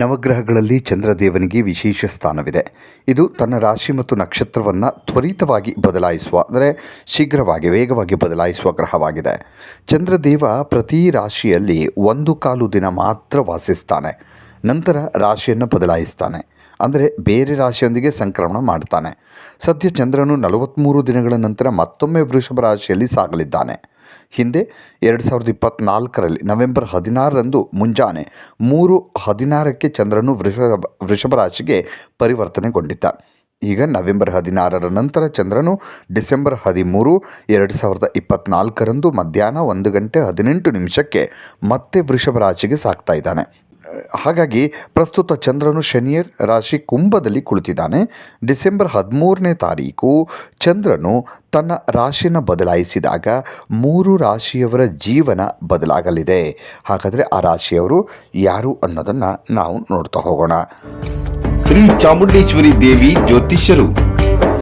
ನವಗ್ರಹಗಳಲ್ಲಿ ಚಂದ್ರದೇವನಿಗೆ ವಿಶೇಷ ಸ್ಥಾನವಿದೆ. ಇದು ತನ್ನ ರಾಶಿ ಮತ್ತು ನಕ್ಷತ್ರವನ್ನು ತ್ವರಿತವಾಗಿ ಬದಲಾಯಿಸುವ, ಅಂದರೆ ಶೀಘ್ರವಾಗಿ ವೇಗವಾಗಿ ಬದಲಾಯಿಸುವ ಗ್ರಹವಾಗಿದೆ. ಚಂದ್ರದೇವ ಪ್ರತಿ ರಾಶಿಯಲ್ಲಿ ಒಂದು ಕಾಲು ದಿನ ಮಾತ್ರ ವಾಸಿಸ್ತಾನೆ. ನಂತರ ರಾಶಿಯನ್ನು ಬದಲಾಯಿಸ್ತಾನೆ. ಅಂದರೆ ಬೇರೆ ರಾಶಿಯೊಂದಿಗೆ ಸಂಕ್ರಮಣ ಮಾಡ್ತಾನೆ. ಸದ್ಯ ಚಂದ್ರನು ನಲವತ್ತ್ಮೂರು ದಿನಗಳ ನಂತರ ಮತ್ತೊಮ್ಮೆ ವೃಷಭ ರಾಶಿಯಲ್ಲಿ ಸಾಗಲಿದ್ದಾನೆ. ಹಿಂದೆ ಎರಡು ಸಾವಿರದ ಇಪ್ಪತ್ತ್ನಾಲ್ಕರಲ್ಲಿ ನವೆಂಬರ್ ಹದಿನಾರರಂದು ಮುಂಜಾನೆ ಮೂರು ಹದಿನಾರಕ್ಕೆ ಚಂದ್ರನು ವೃಷಭ ವೃಷಭ ರಾಶಿಗೆ ಪರಿವರ್ತನೆಗೊಂಡಿದ್ದ. ಈಗ ನವೆಂಬರ್ ಹದಿನಾರರ ನಂತರ ಚಂದ್ರನು ಡಿಸೆಂಬರ್ ಹದಿಮೂರು ಎರಡು ಸಾವಿರದ ಇಪ್ಪತ್ತ್ನಾಲ್ಕರಂದು ಮಧ್ಯಾಹ್ನ ಒಂದು ಗಂಟೆ ಹದಿನೆಂಟು ನಿಮಿಷಕ್ಕೆ ಮತ್ತೆ ವೃಷಭ ರಾಶಿಗೆ ಸಾಗ್ತಾ ಇದ್ದಾನೆ. ಹಾಗಾಗಿ ಪ್ರಸ್ತುತ ಚಂದ್ರನು ಶನಿಯರ್ ರಾಶಿ ಕುಂಭದಲ್ಲಿ ಕುಳಿತಿದ್ದಾನೆ. ಡಿಸೆಂಬರ್ ಹದಿಮೂರನೇ ತಾರೀಕು ಚಂದ್ರನು ತನ್ನ ರಾಶಿನ ಬದಲಾಯಿಸಿದಾಗ ಮೂರು ರಾಶಿಯವರ ಜೀವನ ಬದಲಾಗಲಿದೆ. ಹಾಗಾದರೆ ಆ ರಾಶಿಯವರು ಯಾರು ಅನ್ನೋದನ್ನು ನಾವು ನೋಡ್ತಾ ಹೋಗೋಣ. ಶ್ರೀ ಚಾಮುಂಡೇಶ್ವರಿ ದೇವಿ ಜ್ಯೋತಿಷ್ಯರು. ಗೆ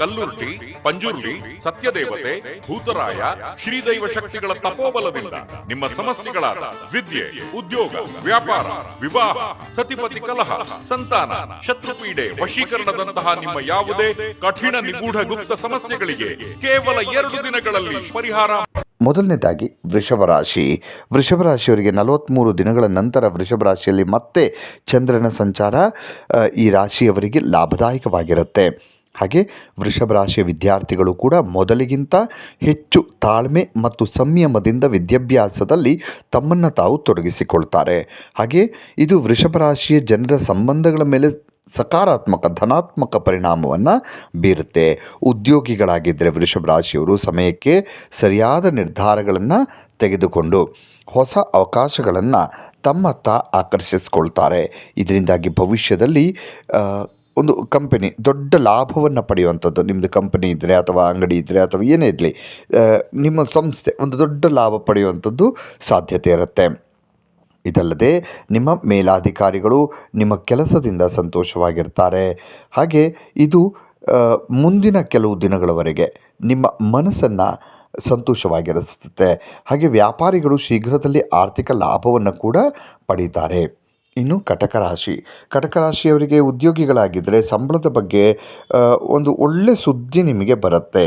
ಕಲ್ಲುರ್ಟಿ ಪಂಜುರ್ಲಿ ಸತ್ಯದೇವತೆ, ಭೂತರಾಯ, ಶ್ರೀದೈವ ಶಕ್ತಿಗಳ ತಪೋಬಲದಿಂದ ನಿಮ್ಮ ಸಮಸ್ಯೆಗಳಾದ ವಿದ್ಯೆ, ಉದ್ಯೋಗ, ವ್ಯಾಪಾರ, ವಿವಾಹ, ಸತಿಪತಿ ಕಲಹ, ಸಂತಾನ, ಶತ್ರುಪೀಡೆ ವಶೀಕರಣದಂತಹ ನಿಮ್ಮ ಯಾವುದೇ ಕಠಿಣ ನಿಗೂಢ ಗುಪ್ತ ಸಮಸ್ಯೆಗಳಿಗೆ ಕೇವಲ ಎರಡು ದಿನಗಳಲ್ಲಿ ಪರಿಹಾರ ಮೊದಲನೇದಾಗಿ ವೃಷಭ ರಾಶಿ ವೃಷಭ ರಾಶಿಯವರಿಗೆ ನಲವತ್ತ್ಮೂರು ದಿನಗಳ ನಂತರ ವೃಷಭ ರಾಶಿಯಲ್ಲಿ ಮತ್ತೆ ಚಂದ್ರನ ಸಂಚಾರ ಈ ರಾಶಿಯವರಿಗೆ ಲಾಭದಾಯಕವಾಗಿರುತ್ತೆ. ಹಾಗೆ ವೃಷಭ ರಾಶಿಯ ವಿದ್ಯಾರ್ಥಿಗಳು ಕೂಡ ಮೊದಲಿಗಿಂತ ಹೆಚ್ಚು ತಾಳ್ಮೆ ಮತ್ತು ಸಂಯಮದಿಂದ ವಿದ್ಯಾಭ್ಯಾಸದಲ್ಲಿ ತಮ್ಮನ್ನು ತಾವು ತೊಡಗಿಸಿಕೊಳ್ತಾರೆ. ಹಾಗೆ ಇದು ವೃಷಭ ರಾಶಿಯ ಜನರ ಸಂಬಂಧಗಳ ಮೇಲೆ ಸಕಾರಾತ್ಮಕ, ಧನಾತ್ಮಕ ಪರಿಣಾಮವನ್ನು ಬೀರುತ್ತೆ. ಉದ್ಯೋಗಿಗಳಾಗಿದ್ದರೆ ವೃಷಭ ರಾಶಿಯವರು ಸಮಯಕ್ಕೆ ಸರಿಯಾದ ನಿರ್ಧಾರಗಳನ್ನು ತೆಗೆದುಕೊಂಡು ಹೊಸ ಅವಕಾಶಗಳನ್ನು ತಮ್ಮತ್ತ ಆಕರ್ಷಿಸ್ಕೊಳ್ತಾರೆ. ಇದರಿಂದಾಗಿ ಭವಿಷ್ಯದಲ್ಲಿ ಒಂದು ಕಂಪನಿ ದೊಡ್ಡ ಲಾಭವನ್ನು ಪಡೆಯುವಂಥದ್ದು. ನಿಮ್ಮದು ಕಂಪನಿ ಇದ್ದರೆ ಅಥವಾ ಅಂಗಡಿ ಇದ್ದರೆ ಅಥವಾ ಏನೇ ಇರಲಿ ನಿಮ್ಮ ಸಂಸ್ಥೆ ಒಂದು ದೊಡ್ಡ ಲಾಭ ಪಡೆಯುವಂಥದ್ದು ಸಾಧ್ಯತೆ ಇರುತ್ತೆ. ಇದಲ್ಲದೆ ನಿಮ್ಮ ಮೇಲಾಧಿಕಾರಿಗಳು ನಿಮ್ಮ ಕೆಲಸದಿಂದ ಸಂತೋಷವಾಗಿರ್ತಾರೆ. ಹಾಗೆ ಇದು ಮುಂದಿನ ಕೆಲವು ದಿನಗಳವರೆಗೆ ನಿಮ್ಮ ಮನಸ್ಸನ್ನು ಸಂತೋಷವಾಗಿರಿಸುತ್ತೆ. ಹಾಗೆ ವ್ಯಾಪಾರಿಗಳು ಶೀಘ್ರದಲ್ಲಿ ಆರ್ಥಿಕ ಲಾಭವನ್ನು ಕೂಡ ಪಡೀತಾರೆ. ಇನ್ನು ಕಟಕ ರಾಶಿ. ಕಟಕ ರಾಶಿಯವರಿಗೆ ಉದ್ಯೋಗಿಗಳಾಗಿದ್ದರೆ ಸಂಬಳದ ಬಗ್ಗೆ ಒಂದು ಒಳ್ಳೆ ಸುದ್ದಿ ನಿಮಗೆ ಬರುತ್ತೆ.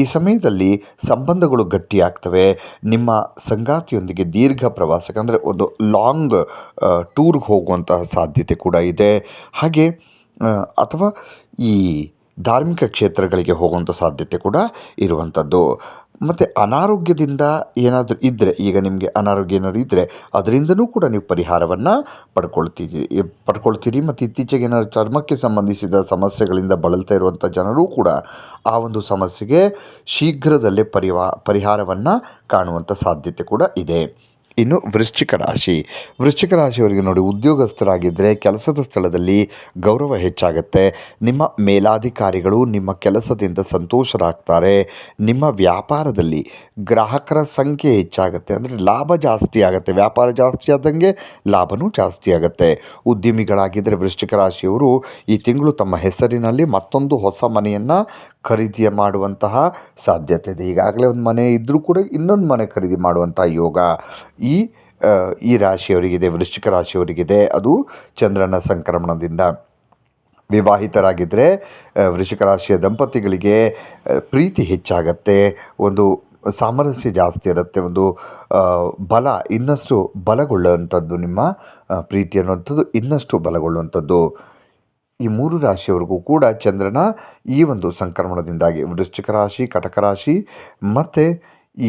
ಈ ಸಮಯದಲ್ಲಿ ಸಂಬಂಧಗಳು ಗಟ್ಟಿಯಾಗ್ತವೆ. ನಿಮ್ಮ ಸಂಗಾತಿಯೊಂದಿಗೆ ದೀರ್ಘ ಪ್ರವಾಸಕ್ಕೆ, ಅಂದರೆ ಒಂದು ಲಾಂಗ್ ಟೂರ್ಗೆ ಹೋಗುವಂತಹ ಸಾಧ್ಯತೆ ಕೂಡ ಇದೆ. ಹಾಗೆ ಅಥವಾ ಈ ಧಾರ್ಮಿಕ ಕ್ಷೇತ್ರಗಳಿಗೆ ಹೋಗುವಂಥ ಸಾಧ್ಯತೆ ಕೂಡ ಇರುವಂಥದ್ದು ಮತ್ತು ಅನಾರೋಗ್ಯದಿಂದ ಏನಾದರೂ ಇದ್ದರೆ ಈಗ ನಿಮಗೆ ಅನಾರೋಗ್ಯ ಏನಾದರೂ ಇದ್ದರೆ ಅದರಿಂದನೂ ಕೂಡ ನೀವು ಪರಿಹಾರವನ್ನು ಪಡ್ಕೊಳ್ತೀರಿ ಪಡ್ಕೊಳ್ತೀರಿ ಮತ್ತು ಇತ್ತೀಚೆಗೆ ಏನಾದ್ರು ಚರ್ಮಕ್ಕೆ ಸಂಬಂಧಿಸಿದ ಸಮಸ್ಯೆಗಳಿಂದ ಬಳಲ್ತಾ ಇರುವಂಥ ಜನರೂ ಕೂಡ ಆ ಒಂದು ಸಮಸ್ಯೆಗೆ ಶೀಘ್ರದಲ್ಲೇ ಪರಿವಾ, ಪರಿಹಾರವನ್ನು ಕಾಣುವಂಥ ಸಾಧ್ಯತೆ ಕೂಡ ಇದೆ. ಇನ್ನು ವೃಶ್ಚಿಕ ರಾಶಿ. ವೃಶ್ಚಿಕ ರಾಶಿಯವರಿಗೆ ನೋಡಿ ಉದ್ಯೋಗಸ್ಥರಾಗಿದ್ದರೆ ಕೆಲಸದ ಸ್ಥಳದಲ್ಲಿ ಗೌರವ ಹೆಚ್ಚಾಗುತ್ತೆ. ನಿಮ್ಮ ಮೇಲಾಧಿಕಾರಿಗಳು ನಿಮ್ಮ ಕೆಲಸದಿಂದ ಸಂತೋಷರಾಗ್ತಾರೆ. ನಿಮ್ಮ ವ್ಯಾಪಾರದಲ್ಲಿ ಗ್ರಾಹಕರ ಸಂಖ್ಯೆ ಹೆಚ್ಚಾಗುತ್ತೆ. ಅಂದರೆ ಲಾಭ ಜಾಸ್ತಿ ಆಗುತ್ತೆ. ವ್ಯಾಪಾರ ಜಾಸ್ತಿ ಆದಂಗೆ ಲಾಭನೂ ಜಾಸ್ತಿ ಆಗುತ್ತೆ. ಉದ್ಯಮಿಗಳಾಗಿದ್ದರೆ ವೃಶ್ಚಿಕ ರಾಶಿಯವರು ಈ ತಿಂಗಳು ತಮ್ಮ ಹೆಸರಿನಲ್ಲಿ ಮತ್ತೊಂದು ಹೊಸ ಮನೆಯನ್ನು ಖರೀದಿ ಮಾಡುವಂತಹ ಸಾಧ್ಯತೆ ಇದೆ. ಈಗಾಗಲೇ ಒಂದು ಮನೆ ಇದ್ದರೂ ಕೂಡ ಇನ್ನೊಂದು ಮನೆ ಖರೀದಿ ಮಾಡುವಂಥ ಯೋಗ. ಈ ಈ ರಾಶಿಯವರಿಗಿದೆ, ವೃಶ್ಚಿಕ ರಾಶಿಯವರಿಗಿದೆ. ಅದು ಚಂದ್ರನ ಸಂಕ್ರಮಣದಿಂದ ವಿವಾಹಿತರಾಗಿದ್ದರೆ ವೃಶ್ಚಿಕ ರಾಶಿಯ ದಂಪತಿಗಳಿಗೆ ಪ್ರೀತಿ ಹೆಚ್ಚಾಗತ್ತೆ. ಒಂದು ಸಾಮರಸ್ಯ ಜಾಸ್ತಿ ಇರುತ್ತೆ. ಒಂದು ಬಲ, ಇನ್ನಷ್ಟು ಬಲಗೊಳ್ಳುವಂಥದ್ದು ನಿಮ್ಮ ಪ್ರೀತಿ ಅನ್ನುವಂಥದ್ದು ಇನ್ನಷ್ಟು ಬಲಗೊಳ್ಳುವಂಥದ್ದು. ಈ ಮೂರು ರಾಶಿಯವರೆಗೂ ಕೂಡ ಚಂದ್ರನ ಈ ಒಂದು ಸಂಕ್ರಮಣದಿಂದಾಗಿ, ವೃಶ್ಚಿಕ ರಾಶಿ, ಕಟಕ ರಾಶಿ, ಮತ್ತು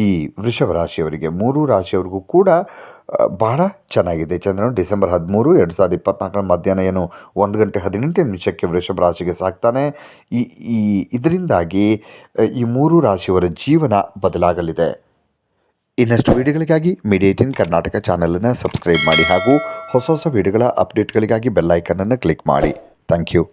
ಈ ವೃಷಭ ರಾಶಿಯವರಿಗೆ, ಮೂರು ರಾಶಿಯವರಿಗೂ ಕೂಡ ಬಹಳ ಚೆನ್ನಾಗಿದೆ. ಚಂದ್ರನು ಡಿಸೆಂಬರ್ ಹದಿಮೂರು, ಎರಡು ಸಾವಿರದ ಇಪ್ಪತ್ನಾಲ್ಕರ ಮಧ್ಯಾಹ್ನ ಏನು, ಒಂದು ಗಂಟೆ ಹದಿನೆಂಟು ನಿಮಿಷಕ್ಕೆ ವೃಷಭ ರಾಶಿಗೆ ಸಾಕ್ತಾನೆ. ಈ ಈ, ಇದರಿಂದಾಗಿ ಈ ಮೂರು ರಾಶಿಯವರ ಜೀವನ ಬದಲಾಗಲಿದೆ. ಇನ್ನಷ್ಟು ವಿಡಿಯೋಗಳಿಗಾಗಿ ಮಿಡಿಯೇಟಿನ್ ಕರ್ನಾಟಕ ಚಾನಲನ್ನು ಸಬ್ಸ್ಕ್ರೈಬ್ ಮಾಡಿ ಹಾಗೂ ಹೊಸ ಹೊಸ ವಿಡಿಯೋಗಳ ಅಪ್ಡೇಟ್ಗಳಿಗಾಗಿ ಬೆಲ್ಲೈಕನನ್ನು ಕ್ಲಿಕ್ ಮಾಡಿ. Thank you.